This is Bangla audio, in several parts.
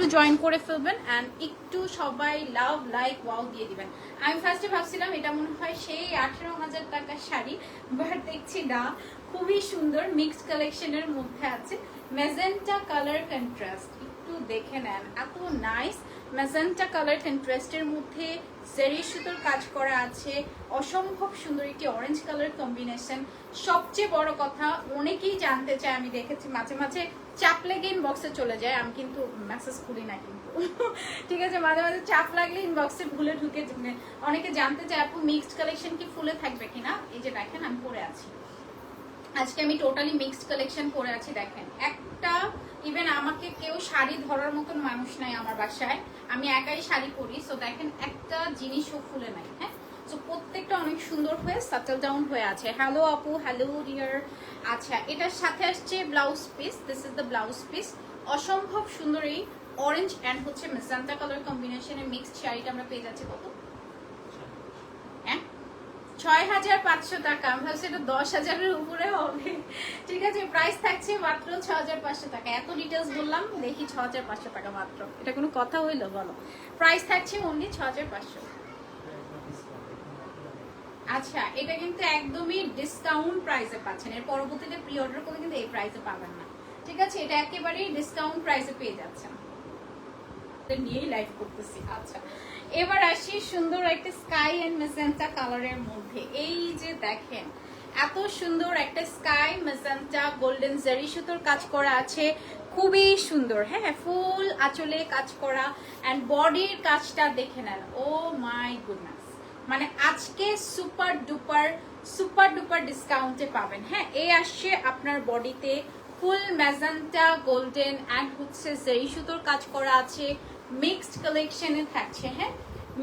একটু জয়েন করে ফেলবেন অ্যান্ড একটু সবাই লাভ লাইক ওয়াও দিয়ে দিবেন। আমি ফার্স্টে ভাবছিলাম এটা মনে হয় সেই আঠেরো হাজার টাকার শাড়ি বাট দেখছি না। খুবই সুন্দর মিক্সড কালেকশনের মধ্যে আছে। মেজেন্টা কালার কন্ট্রাস্ট একটু দেখে নেন। এত নাইস মেজেন্টা কালার কন্ট্রাস্টের মধ্যে জেরি সুতোর কাজ করা আছে। অসম্ভব সুন্দর একটি অরেঞ্জ কালার কম্বিনেশন সবচেয়ে বড় কথা, অনেকেই জানতে চায়, আমি দেখেছি মাঝে মাঝে চাপ লেগে ইনবক্সে চলে যায়। আমি কিন্তু মেসেজ খুলি না কিন্তু। ঠিক আছে, মাঝে মাঝে চাপ লাগলে ইনবক্সে ভুলে ঢুকে অনেকে জানতে চায়, আপু মিক্সড কালেকশন কি ফুলে থাকবে কিনা? এই যে দেখেন, আমি পরে আছি। আজকে আমি টোটালি মিক্সড কালেকশন করে আছি, দেখেন। একটা শাড়ি ধরার মতন মানুষ নাই আমার বাসায়। আমি একাই শাড়ি পরি সো দেখেন একটা জিনিসও ফুলে নাই হ্যাঁ? সো প্রত্যেকটা অনেক সুন্দর হয়ে সাটেল ডাউন হয়ে আছে। হ্যালো আপু হ্যালো রিয়ার আচ্ছা এটার সাথে আসছে blouse piece this is the blouse piece অসম্ভব সুন্দর এই অরেঞ্জ অ্যান্ড হচ্ছে মেসান্তা কালার কম্বিনেশনের মিক্সড শাড়িটা আমরা পেয়ে যাচ্ছি, কত? ছয় হাজার পাঁচশো টাকা। আমি ভাবছি এটা দশ হাজারের উপরে হবে। ঠিক আছে প্রাইস থাকছে মাত্র ছ হাজার পাঁচশো টাকা। এত ডিটেলস বললাম, দেখি ছ হাজার পাঁচশো টাকা মাত্র। এটা কোনো কথা হইল, বলো। প্রাইস থাকছে অনলি ছ হাজার পাঁচশো। আচ্ছা এটা কিন্তু একদমই ডিসকাউন্ট প্রাইসে পাচ্ছেন। এর পরবর্তীতে প্রি অর্ডার করলে কিন্তু এই প্রাইসে পাবেন না। ঠিক আছে, এটা একেবারেই ডিসকাউন্ট প্রাইসে পেয়ে যাচ্ছেন। নিয়েই লাইভ করতেছি। আচ্ছা এবার আসি সুন্দর একটা স্কাই এন্ড মেজেন্টা কালারের মধ্যে। এই যে দেখেন, এত সুন্দর একটা স্কাই মেজেন্টা গোল্ডেন জারি সুতোর কাজ করা আছে। খুবই সুন্দর হ্যাঁ ফুল আঁচলে কাজ করা অ্যান্ড বডির কাজটা দেখে নেন। ও মাই গুডনেস মানে আজকে সুপার ডুপার সুপার ডুপার ডিসকাউন্টে পাবেন। হ্যাঁ এই আসছে আপনার বডিতে ফুল ম্যাজেন্টা গোল্ডেন অ্যান্ড হচ্ছে জেরি সুতোর কাজ করা আছে, মিক্সড কালেকশনে থাকছে হ্যাঁ?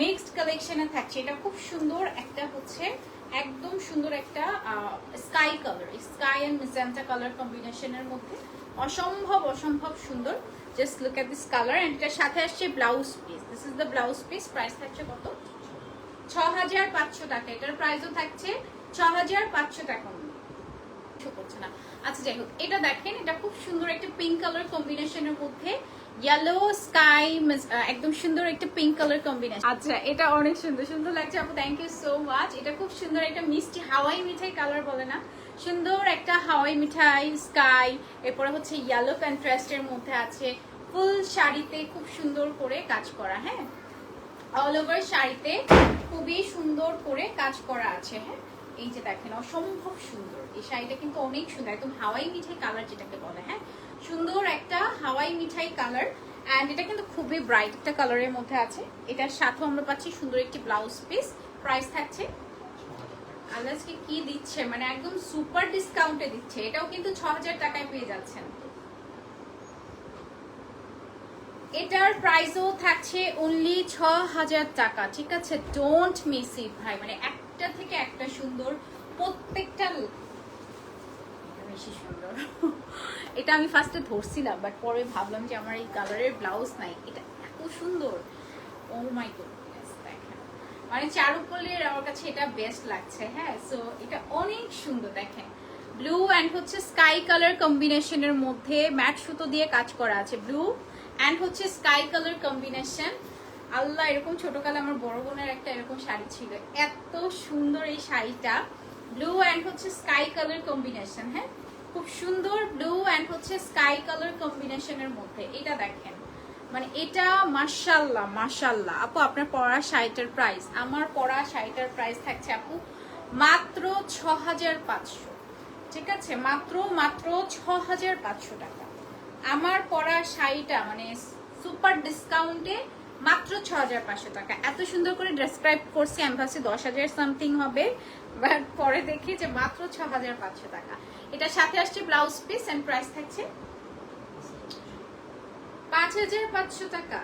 মিক্সড কালেকশনে থাকছে। এটা খুব সুন্দর একটা হচ্ছে, একদম সুন্দর একটা sky colour, sky and magenta colour কম্বিনেশনের মধ্যে। অসম্ভব অসম্ভব সুন্দর। Just look at this colour and এটার সাথে আসছে blouse piece. This is the blouse piece. Price থাকছে কত? ছ হাজার পাঁচশো টাকা। এটার প্রাইসও থাকছে ছ হাজার পাঁচশো টাকা। করছে না। আচ্ছা যাই হোক, এটা দেখেন, এটা খুব সুন্দর একটা পিঙ্ক কালার কম্বিনেশনের মধ্যে ইয়েলো স্কাই একদম সুন্দর একটা পিঙ্ক কালার কম্বিনেশন আচ্ছা এটা অনেক সুন্দর সুন্দর লাগছে, আপু থ্যাংক ইউ সো মাচ এটা খুব সুন্দর একটা মিষ্টি হাওয়াই মিঠাই কালার বলে না। সুন্দর একটা হাওয়াই মিঠাই স্কাই এরপরে হচ্ছে ইয়েলো কন্ট্রাস্টের মধ্যে আছে। ফুল শাড়িতে খুব সুন্দর করে কাজ করা হ্যাঁ? অল ওভার শাড়িতে খুবই সুন্দর করে কাজ করা আছে হ্যাঁ? এই যে দেখেন, অসম্ভব সুন্দর। এই শাড়িটা কিন্তু অনেক সুন্দর, একদম হাওয়াই মিঠাই কালার যেটাকে বলে হ্যাঁ? সুন্দর একটা হাওয়াই মিঠাই কালার অ্যান্ড এটা কিন্তু খুবই ব্রাইট একটা কালারের মধ্যে আছে। এটার সাথেও আমরা পাচ্ছি সুন্দর একটি ব্লাউজ পিস প্রাইস থাকছে আল্লাহকে কি দিচ্ছে? মানে একদম সুপার ডিসকাউন্টে দিচ্ছে। এটাও কিন্তু ছ টাকায় পেয়ে যাচ্ছেন। এটার প্রাইসও থাকছে অনলি ছ হাজার টাকা, ঠিক আছে? ডোন্ট মিস ইট ভাই। মানে একটা থেকে একটা সুন্দর, প্রত্যেকটা বেশি সুন্দর। এটা আমি ফার্স্টে ধরছিলাম বাট পরে ভাবলাম যে আমার এই কালারের ব্লাউজ নাই। এটা এত সুন্দর। ও মাই গুডনেস দেখেন। মানে চারুকলের আমার কাছে এটা বেস্ট লাগছে হ্যাঁ? সো এটা অনেক সুন্দর, দেখেন। ব্লু অ্যান্ড হচ্ছে স্কাই কালার কম্বিনেশনের মধ্যে ম্যাট সুতো দিয়ে কাজ করা আছে ব্লু অ্যান্ড হচ্ছে স্কাই কালার কম্বিনেশন আল্লাহ, এরকম ছোটকালে আমার বড় বোনের একটা এরকম শাড়ি ছিল। এত সুন্দর এই শাড়িটা। ব্লু অ্যান্ড হচ্ছে স্কাই কালার কম্বিনেশন হ্যাঁ? খুব সুন্দর ব্লু অ্যান্ড হচ্ছে স্কাই কালার কম্বিনেশনের মধ্যে। এটা দেখেন। মানে এটা মাশাল্লাহ মাশাল্লাহ আপু, আপনার পড়া শাড়িটার প্রাইস আমার পড়া শাড়িটার প্রাইস থাকছে আপু মাত্র ছ হাজার পাঁচশো। ঠিক আছে? মাত্র মাত্র ছ হাজার পাঁচশো টাকা। আমার পড়া শাড়িটা মানে সুপার ডিসকাউন্টে মাত্র ছ হাজার পাঁচশো টাকা। এত সুন্দর করে ডেসক্রাইব করছি, আমি ভাবছি দশ হাজার সামথিং হবে বাট পরে দেখি যে মাত্র ছ হাজার পাঁচশো টাকা। এটা সাথে আসছে ব্লাউজ পিস অ্যান্ড প্রাইস থাকছে পাঁচ হাজার পাঁচশো টাকা।